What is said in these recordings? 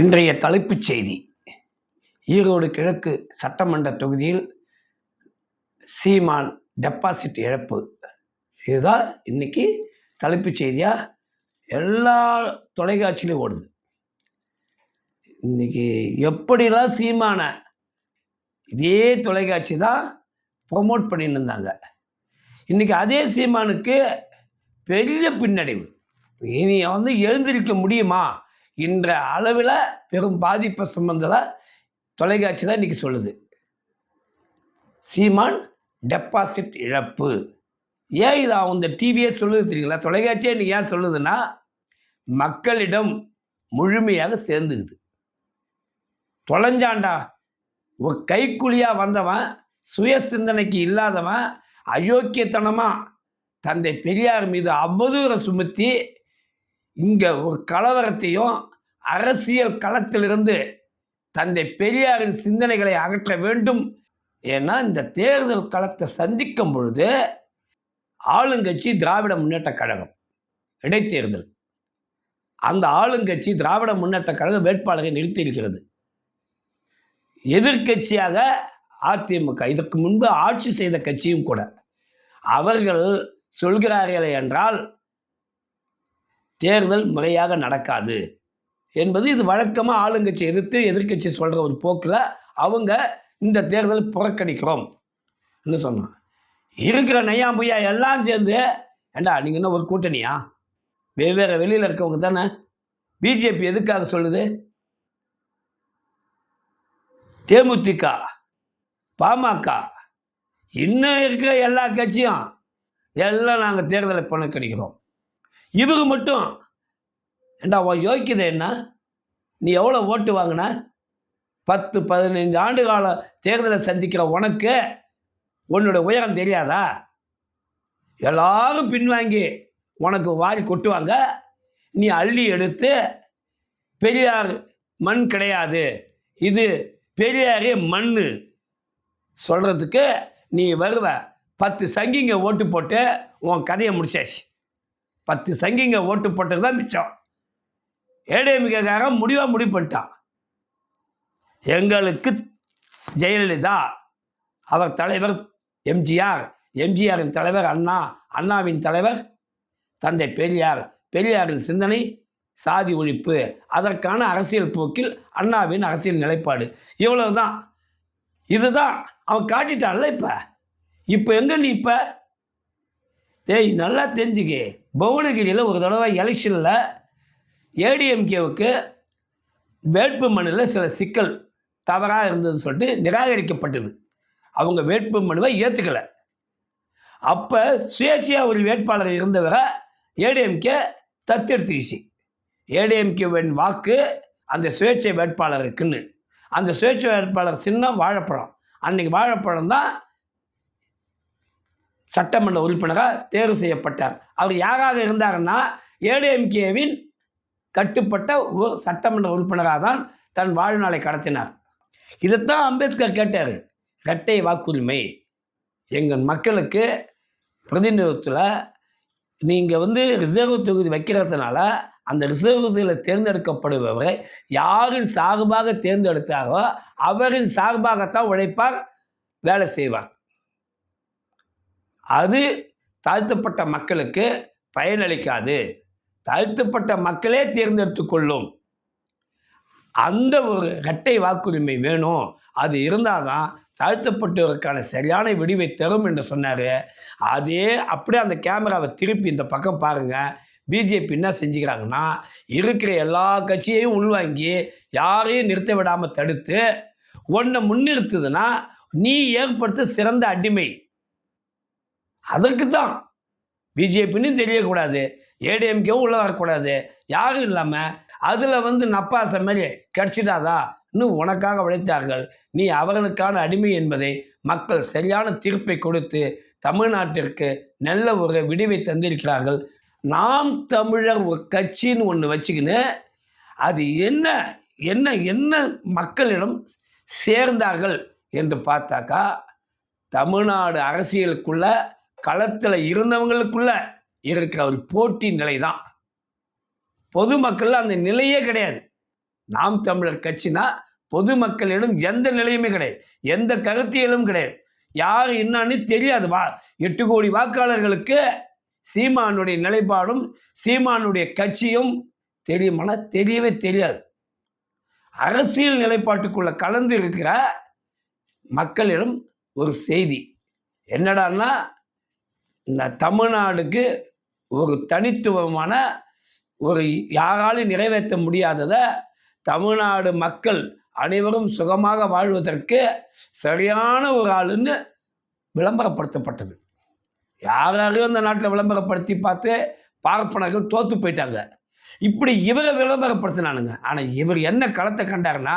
இன்றைய தலைப்புச் செய்தி. ஈரோடு கிழக்கு சட்டமன்ற தொகுதியில் சீமான் டெபாசிட் இழப்பு. இதுதான் இன்னைக்கு தலைப்புச் செய்தியாக எல்லா தொலைக்காட்சியிலையும் ஓடுது. இன்னைக்கு எப்படிலாம் சீமான இதே தொலைக்காட்சி தான் ப்ரொமோட் பண்ணிட்டு இருந்தாங்க. இன்னைக்கு அதே சீமானுக்கு பெரிய பின்னடைவு. இனி வந்து எழுந்திருக்க முடியுமா? என்ற அளவில் பெரும் பாதிப்பை சுமந்ததாக தொலைக்காட்சி தான் இன்னைக்கு சொல்லுது. சீமான் டெபாசிட் இழப்பு. ஏன் இது அவங்க டிவியே சொல்லுது தெரியுங்களா? தொலைக்காட்சியே இன்னைக்கு ஏன் சொல்லுதுன்னா மக்களிடம் முழுமையாக சேர்ந்துக்குது. தொலைஞ்சாண்டா கைக்குழியாக வந்தவன் சுய சிந்தனைக்கு இல்லாதவன் அயோக்கியத்தனமாக தந்தை பெரியார் மீது அவதூறை சுமத்தி இங்கே ஒரு கலவரத்தையும் அரசியல் களத்திலிருந்து தந்தை பெரியாரின் சிந்தனைகளை அகற்ற வேண்டும். ஏன்னா இந்த தேர்தல் களத்தை சந்திக்கும் பொழுது ஆளுங்கட்சி திராவிட முன்னேற்ற கழகம் இடைத்தேர்தல். அந்த ஆளுங்கட்சி திராவிட முன்னேற்ற கழகம் வேட்பாளரை நிறுத்தியிருக்கிறது. எதிர்க்கட்சியாக அதிமுக இதற்கு முன்பு ஆட்சி செய்த கட்சியும் கூட. அவர்கள் சொல்கிறார்களே என்றால் தேர்தல் முறையாக நடக்காது என்பது இது வழக்கமாக ஆளுங்கட்சி எதிர்த்து எதிர்க்கட்சி சொல்கிற ஒரு போக்கில் அவங்க இந்த தேர்தல் புறக்கணிக்கிறோம் என்ன சொன்னான் இருக்கிற நையா பொய்யா எல்லாம் சேர்ந்து ஏண்டா நீங்கள் என்ன ஒரு கூட்டணியா? வெவ்வேறு வெளியில் இருக்கவங்க தானே? பிஜேபி எதுக்காக சொல்லுது? தேமுதிக பாமக இன்னும் இருக்கிற எல்லா கட்சியும் எல்லாம் நாங்கள் தேர்தலை புறக்கணிக்கிறோம். இவங்க மட்டும். ஏண்டா உன் யோக்கியதை என்ன? நீ எவ்வளோ ஓட்டு வாங்கின? பத்து பதினைஞ்சு ஆண்டு கால தேர்தலை சந்திக்கிற உனக்கு உன்னோட உயரம் தெரியாதா? எல்லாரும் பின்வாங்கி உனக்கு வாரி கொட்டுவாங்க. நீ அள்ளி எடுத்து பெரியார் மண் கிடையாது. இது பெரியாரே மண் சொல்கிறதுக்கு நீ வருவ. பத்து சங்கிங்க ஓட்டு போட்டு உன் கதையை முடிச்சாச்சு. பத்து சங்கிங்க ஓட்டு போட்டது தான் மிச்சம். ஏடிஎம்கேக்காக முடிவாக முடிவு பண்ணிட்டான் எங்களுக்கு ஜெயலலிதா அவர் தலைவர் எம்ஜிஆர் எம்ஜிஆரின் தலைவர் அண்ணா அண்ணாவின் தலைவர் தந்தை பெரியார் பெரியாரின் சிந்தனை சாதி ஒழிப்பு அதற்கான அரசியல் போக்கில் அண்ணாவின் அரசியல் நிலைப்பாடு. இவ்வளவு தான் இதுதான். அவன் காட்டிட்டான்ல இப்போ. இப்போ எங்கே நீ இப்போ? டேய் நல்லா தெரிஞ்சுக்கே. பவுனகிரியில் ஒரு தடவை எலெக்ஷனில் ஏடிஎம்கேவுக்கு வேட்பு மனுவில் சில சிக்கல் தவறாக இருந்ததுன்னு சொல்லிட்டு நிராகரிக்கப்பட்டது. அவங்க வேட்பு மனுவை ஏற்றுக்கலை அப்போ சுயேட்சையாக ஒரு வேட்பாளர் இருந்தவரை ஏடிஎம்கே தத்தெடுத்துக்கிச்சு ஏடிஎம்கேவின் வாக்கு அந்த சுயேட்சை வேட்பாளருக்குன்னு. அந்த சுயேட்சை வேட்பாளர் சின்னம் வாழைப்பழம். அன்னைக்கு வாழைப்பழம் தான் சட்டமன்ற உறுப்பினராக தேர்வு செய்யப்பட்டார். அவர் யாராக இருந்தாருன்னா ஏடிஎம்கேவின் கட்டுப்பட்ட ஒரு சட்டமன்ற உறுப்பினராக தான் தன் வாழ்நாளை கடத்தினார். இதைத்தான் அம்பேத்கர் கேட்டார். இரட்டை வாக்குரிமை எங்கள் மக்களுக்கு பிரதிநிதித்துவத்தில் நீங்கள் வந்து ரிசர்வ் தொகுதி வைக்கிறதுனால அந்த ரிசர்வ் தொகுதியில் தேர்ந்தெடுக்கப்படுபவரை யாரின் சார்பாக தேர்ந்தெடுத்தாரோ அவரின் சார்பாகத்தான் உழைப்பார் வேலை செய்வார். அது தாழ்த்தப்பட்ட மக்களுக்கு பயனளிக்காது. தாழ்த்தப்பட்ட மக்களே தேர்ந்தெடுத்து கொள்ளும். அந்த ஒரு இரட்டை வாக்குரிமை வேணும். அது இருந்தால் தான் தாழ்த்தப்பட்டவருக்கான சரியான விடிவை தரும் என்று சொன்னார். அதே அப்படியே அந்த கேமராவை திருப்பி இந்த பக்கம் பாருங்கள் பிஜேபி என்ன செஞ்சுக்கிறாங்கன்னா இருக்கிற எல்லா கட்சியையும் உள்வாங்கி யாரையும் நிறுத்த விடாமல் தடுத்து ஒன்றை முன்னிறுத்துதுன்னா நீ ஏற்படுத்த சிறந்த அடிமை. அதுக்கு தான் பிஜேபின்னு தெரியக்கூடாது. ஏடிஎம்கேவும் உள்ளே வரக்கூடாது. யாரும் இல்லாமல் அதில் வந்து நப்பாசை மாதிரி கிடச்சிடாதா இன்னும் உனக்காக உழைத்தார்கள். நீ அவர்களுக்கான அடிமை என்பதை மக்கள் சரியான தீர்ப்பை கொடுத்து தமிழ்நாட்டிற்கு நல்ல ஒரு விடிவை தந்திருக்கிறார்கள். நாம் தமிழர் ஒரு கட்சின்னு ஒன்று வச்சுக்கின்னு அது என்ன என்ன என்ன மக்களிடம் சேர்ந்தார்கள் என்று பார்த்தாக்கா தமிழ்நாடு அரசியலுக்குள்ள களத்தில் இருந்தவங்களுக்குள்ள இருக்கிற ஒரு போட்டி நிலை தான் பொதுமக்கள் அந்த நிலையே கிடையாது. நாம் தமிழர் கட்சினா பொதுமக்களிடம் எந்த நிலையுமே கிடையாது. எந்த கருத்தியலும் கிடையாது. யார் என்னன்னு தெரியாது. வா எட்டு கோடி வாக்காளர்களுக்கு சீமானுடைய நிலைப்பாடும் சீமானுடைய கட்சியும் தெரியுமானா? தெரியவே தெரியாது. அரசியல் நிலைப்பாட்டுக்குள்ள கலந்து இருக்கிற மக்களிடம் ஒரு செய்தி. என்னடான்னா தமிழ்நாடுக்கு ஒரு தனித்துவமான ஒரு யாராலும் நிறைவேற்ற முடியாததை தமிழ்நாடு மக்கள் அனைவரும் சுகமாக வாழ்வதற்கு சரியான ஒரு ஆளுன்னு விளம்பரப்படுத்தப்பட்டது. யார் யாரையும் இந்த நாட்டில் விளம்பரப்படுத்தி பார்த்து பார்ப்பனர்கள் தோத்து போயிட்டாங்க. இப்படி இவரை விளம்பரப்படுத்தினானுங்க. ஆனால் இவர் என்ன களத்தை கண்டாருன்னா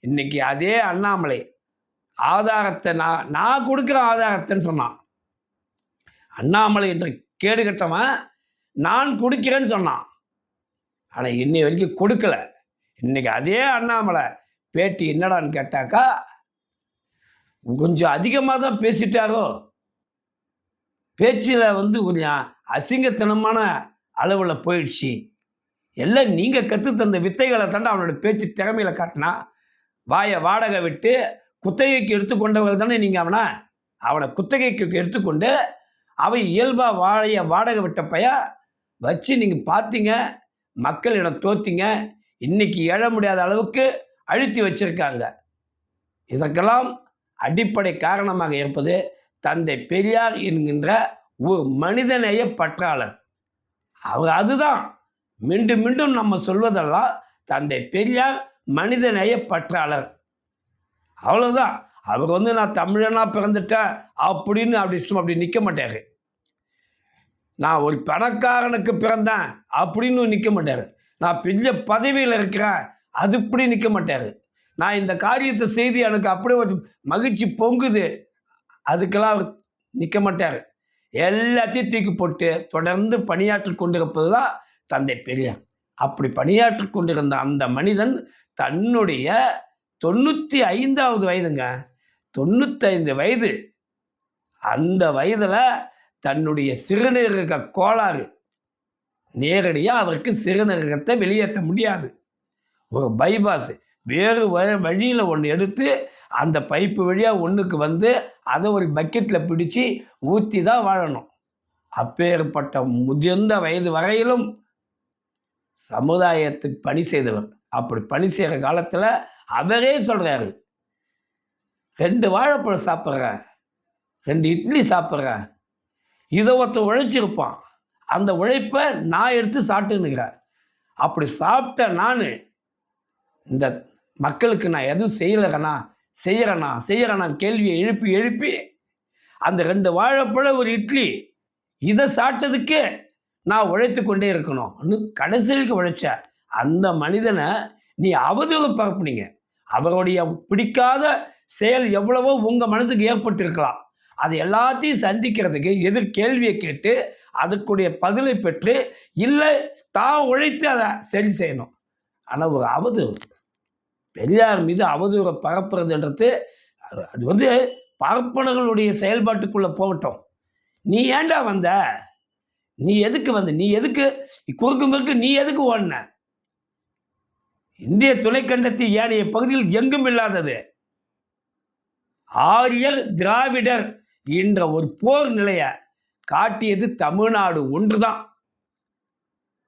இன்னைக்கு அதே அண்ணாமலை ஆதாரத்தை நான் நான் கொடுக்குற ஆதாரத்தைன்னு சொன்னான். அண்ணாமலை என்ற கேடு கட்டவன் நான் கொடுக்கிறேன்னு சொன்னான். ஆனால் இன்னை வரைக்கும் கொடுக்கல. இன்னைக்கு அதே அண்ணாமலை பேட்டி என்னடான்னு கேட்டாக்கா கொஞ்சம் அதிகமாக தான் பேசிட்டாரோ. பேச்சில் வந்து கொஞ்சம் அசிங்கத்தனமான அளவில் போயிடுச்சு. எல்லாம் நீங்கள் கற்று தந்த வித்தைகளை தாண்டா அவனோட பேச்சு திறமையில காட்டினா வாயை வாடகை விட்டு குத்தகைக்கு எடுத்துக்கொண்டவர்கள் தானே நீங்கள் அவனை. அவனை குத்தகைக்கு எடுத்துக்கொண்டு அவன் இயல்பாக வாழைய வாடகை விட்ட பைய? வச்சு நீங்கள் பார்த்தீங்க மக்களிடம் தோத்திங்க இன்னைக்கு எழ முடியாத அளவுக்கு அழுத்தி வச்சிருக்காங்க. இதற்கெல்லாம் அடிப்படை காரணமாக இருப்பது தந்தை பெரியார் என்கின்ற ஒரு மனிதநேய பற்றாளர். அவர் அதுதான். மீண்டும் மீண்டும் நம்ம சொல்வதெல்லாம் தந்தை பெரியார் மனிதநேய பற்றாளர். அவ்வளோதான் அவர் வந்து நான் தமிழனாக பிறந்துட்டேன் அப்படின்னு அப்படி அப்படி நிற்க மாட்டார். நான் ஒரு பணக்காரனுக்கு பிறந்தேன். அப்படின்னு நிற்க மாட்டார். நான் பெரிய பதவியில் இருக்கிறேன். அது இப்படி நிற்க மாட்டார். நான் இந்த காரியத்தை செய்து எனக்கு அப்படியே ஒரு மகிழ்ச்சி பொங்குது. அதுக்கெல்லாம் அவர் நிற்க மாட்டார். எல்லாத்தையும் தூக்கி போட்டு தொடர்ந்து பணியாற்றி கொண்டிருப்பது தான் தந்தை பெரியார். அப்படி பணியாற்றி கொண்டிருந்த அந்த மனிதன் தன்னுடைய தொண்ணூற்றி ஐந்தாவது வயதுங்க. தொண்ணூத்தைந்து வயது. அந்த வயதில் தன்னுடைய சிறுநீரக கோளாறு நேரடியாக அவருக்கு சிறுநீரகத்தை வெளியேற்ற முடியாது. ஒரு பைபாஸ் வேறு வ வழியில் ஒன்று எடுத்து அந்த பைப்பு வழியாக ஒன்றுக்கு வந்து அதை ஒரு பக்கெட்டில் பிடிச்சி ஊற்றி தான் வாழணும். அப்பேற்பட்ட முதிர்ந்த வயது வரையிலும் சமுதாயத்துக்கு பணி செய்தவர். அப்படி பணி செய்கிற காலத்தில் அவரே சொல்கிறாரு ரெண்டு வாழைப்பழம் சாப்பிட்றேன் ரெண்டு இட்லி சாப்பிட்றேன் இதை ஒருத்தன் உழைச்சிருப்பான். அந்த உழைப்பை நான் எடுத்து சாப்பிட்டுன்னுக்கிறேன் அப்படி சாப்பிட்ட நான் இந்த மக்களுக்கு நான் எதுவும் செய்யலைறேனா செய்கிறேனா செய்கிறேனா கேள்வியை எழுப்பி எழுப்பி அந்த ரெண்டு வாழைப்பழ ஒரு இட்லி இதை சாப்பிட்டதுக்கு நான் உழைத்து கொண்டே இருக்கணும். இன்னும் கடைசிக்கு உழைச்ச அந்த மனிதனை நீ அவதூறு பரப்புனீங்க அவருடைய பிடிக்காத செயல் எவ்வளவோ உங்கள் மனதுக்கு ஏற்பட்டிருக்கலாம். அது எல்லாத்தையும் சந்திக்கிறதுக்கு எதிர் கேள்வியை கேட்டு அதுக்குடைய பதிலை பெற்று இல்லை தான் உழைத்து அதை சரி செய்யணும். ஆனால் ஒரு அவதூறு. பெரியார் மீது அவதூறை பரப்புறதுன்றது அது- அது வந்து பார்ப்பனர்களுடைய செயல்பாட்டுக்குள்ளே போகட்டும். நீ ஏண்டா வந்த? நீ எதுக்கு வந்த? நீ எதுக்கு? குறுக்கு முறுக்கு நீ எதுக்கு ஓடின? இந்திய துணைக்கண்டத்தின் ஏனைய பகுதியில் எங்கும் இல்லாதது. ஆரியர் திராவிடர் என்ற ஒரு போர் நிலையை காட்டியது தமிழ்நாடு ஒன்றுதான்.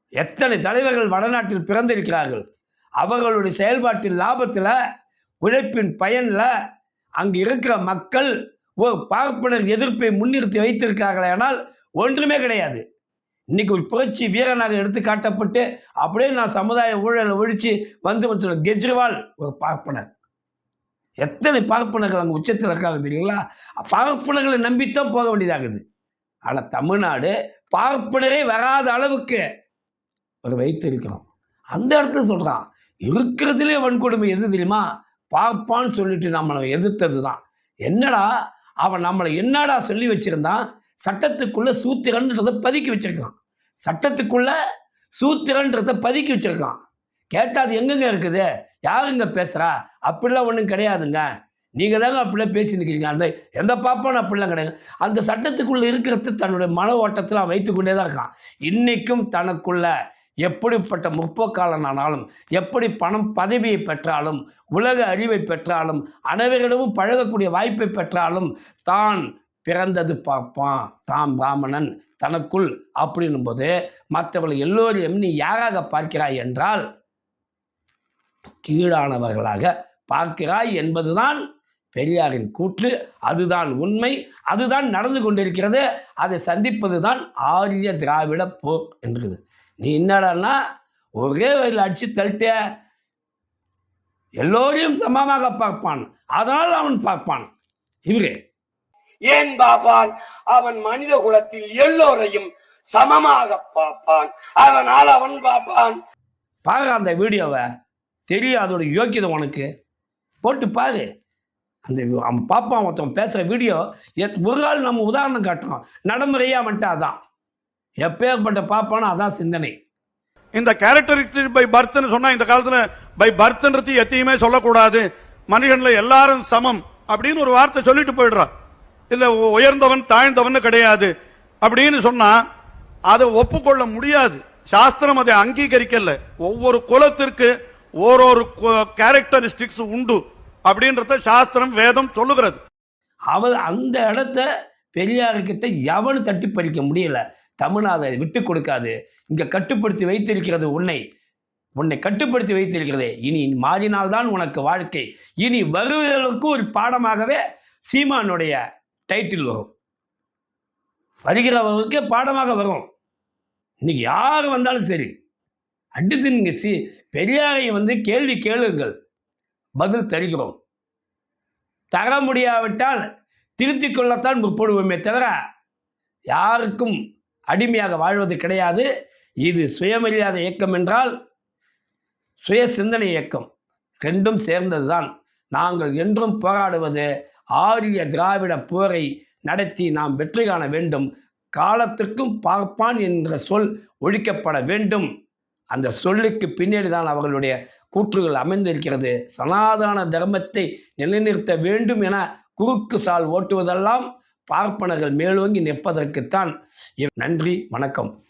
எத்தனை தலைவர்கள் வடநாட்டில் பிறந்திருக்கிறார்கள் அவர்களுடைய செயல்பாட்டின் லாபத்தில் உழைப்பின் பயனில் அங்கு இருக்கிற மக்கள் ஒரு பார்ப்பனர் எதிர்ப்பை முன்னிறுத்தி வைத்திருக்கார்களே ஆனால் ஒன்றுமே கிடையாது. இன்னைக்கு ஒரு புரட்சி வீரனாக எடுத்து காட்டப்பட்டு அப்படியே நான் சமுதாய ஊழலை ஒழிச்சு வந்து வந்து கெஜ்ரிவால் ஒரு பார்ப்பனர். எத்தனை பார்ப்பனர்கள் அங்கே உச்சத்தில் இருக்காங்க தெரியுங்களா? பார்ப்பனர்களை நம்பித்தான் போக வேண்டியதாகுது. ஆனால் தமிழ்நாடு பார்ப்பனரே வராத அளவுக்கு ஒரு வைத்து இருக்கிறோம். அந்த இடத்துல சொல்கிறான் இருக்கிறதுலே வன்கொடுமை எது தெரியுமா? பார்ப்பான்னு சொல்லிட்டு நம்மளை எதிர்த்தது தான் என்னடா? அவன் நம்மளை என்னடா சொல்லி வச்சிருந்தான்? சட்டத்துக்குள்ள சூத்திரன்றதை பதுக்கி வச்சிருக்கான். சட்டத்துக்குள்ள சூத்திரன்றதை பதுக்கி வச்சிருக்கான். கேட்டால் அது எங்கெங்க இருக்குது? யாருங்க பேசுகிறா அப்படிலாம் ஒன்றும் கிடையாதுங்க. நீங்கள் தாங்க அப்படிலாம் பேசியிருக்கீங்க அந்த எந்த பாப்பான்னு அப்படிலாம் கிடையாது. அந்த சட்டத்துக்குள்ளே இருக்கிறது தன்னுடைய மன ஓட்டத்தில் அவன் வைத்துக்கொண்டே தான் இருக்கான். இன்றைக்கும் தனக்குள்ள எப்படிப்பட்ட முற்போக்காளனானாலும் எப்படி பணம் பதவியை பெற்றாலும் உலக அறிவை பெற்றாலும் அனைவரிடமும் பழகக்கூடிய வாய்ப்பை பெற்றாலும் தான் பிறந்தது பார்ப்பான் தாம் பிராமணன் தனக்குள் அப்படின்னும் போது மற்றவர்கள் எல்லோரையும் நீ யாராக பார்க்கிறாய் என்றால் கீழானவர்களாக பார்க்கிறாய் என்பதுதான் பெரியாரின் கூற்று. அதுதான் உண்மை. அதுதான் நடந்து கொண்டிருக்கிறது. அதை சந்திப்பது தான் ஆரிய திராவிட போர் என்றது நீ என்னடான்னா ஒரே வயலில் அடித்து தள்ளிட்ட எல்லோரையும் சமமாக பார்ப்பான். அதனால் அவன் பார்ப்பான். இவரே. ஏன் பார்ப்பான்? அவன் மனித குலத்தில் எல்லோரையும் சமமாக பார்ப்பான். அதனால் அவன் பார்ப்பான். பாரு அந்த வீடியோவை. தெரியும் அதோட யோக்கியதை உனக்கு போட்டு பாரு. அந்த அவன் பார்ப்பான் ஒருத்தன் பேசுகிற வீடியோ எத் ஒரு நாள் நம்ம உதாரணம் காட்டுறோம். நடைமுறையாக வந்துட்டு அதான். எப்பேற்பட்ட பாப்பானோ அதான் சிந்தனை. இந்த கேரக்டரிஸ்டிக் பை பர்த்னு சொன்னா இந்த காலத்துல பை பர்த்ன்றது எத்தையுமே சொல்லக்கூடாது. மனிதன்ல எல்லாரும் சமம் அப்படின்னு ஒரு வார்த்தை சொல்லிட்டு போயிடுறா. இல்ல உயர்ந்தவன் தாழ்ந்தவன் கிடையாது. அப்படின்னு சொன்னா அதை ஒப்புக்கொள்ள முடியாது. சாஸ்திரம் அதை அங்கீகரிக்கல. ஒவ்வொரு குலத்திற்கு ஓரொரு கேரக்டரிஸ்டிக்ஸ் உண்டு அப்படின்றத சாஸ்திரம் வேதம் சொல்லுகிறது. அவள் அந்த இடத்த பெரியார்கிட்ட எவனும் தட்டி பறிக்க முடியல. தமிழ்நாடு அதை விட்டு கொடுக்காது. இங்கே கட்டுப்படுத்தி வைத்திருக்கிறது உன்னை. உன்னை கட்டுப்படுத்தி வைத்திருக்கிறது. இனி மாறினால்தான் உனக்கு வாழ்க்கை. இனி வருவதற்கு ஒரு பாடமாகவே சீமானுடைய டைட்டில் வரும். வருகிறவர்களுக்கே பாடமாக வரும். இன்னைக்கு யார் வந்தாலும் சரி. அடுத்து நீங்கள் சி பெரியாரை வந்து கேள்வி கேளுங்கள். பதில் தருகிறோம். தர முடியாவிட்டால் திருத்திக் கொள்ளத்தான் முற்படுவோமே தவிர யாருக்கும் அடிமையாக வாழ்வது கிடையாது. இது சுயமரியாதை இயக்கம் என்றால் சுய சிந்தனை இயக்கம். ரெண்டும் சேர்ந்ததுதான். நாங்கள் என்றும் போராடுவது ஆரிய திராவிட போரை நடத்தி நாம் வெற்றி காண வேண்டும். காலத்துக்கும் பார்ப்பான் என்ற சொல் ஒழிக்கப்பட வேண்டும். அந்த சொல்லுக்கு பின்னாடி தான் அவர்களுடைய கூற்றுகள் அமைந்திருக்கிறது. சனாதன தர்மத்தை நிலைநிறுத்த வேண்டும் என குறுக்கு சால் ஓட்டுவதெல்லாம் பார்ப்பனர்கள் மேலோங்கி நிற்பதற்குத்தான். நன்றி வணக்கம்.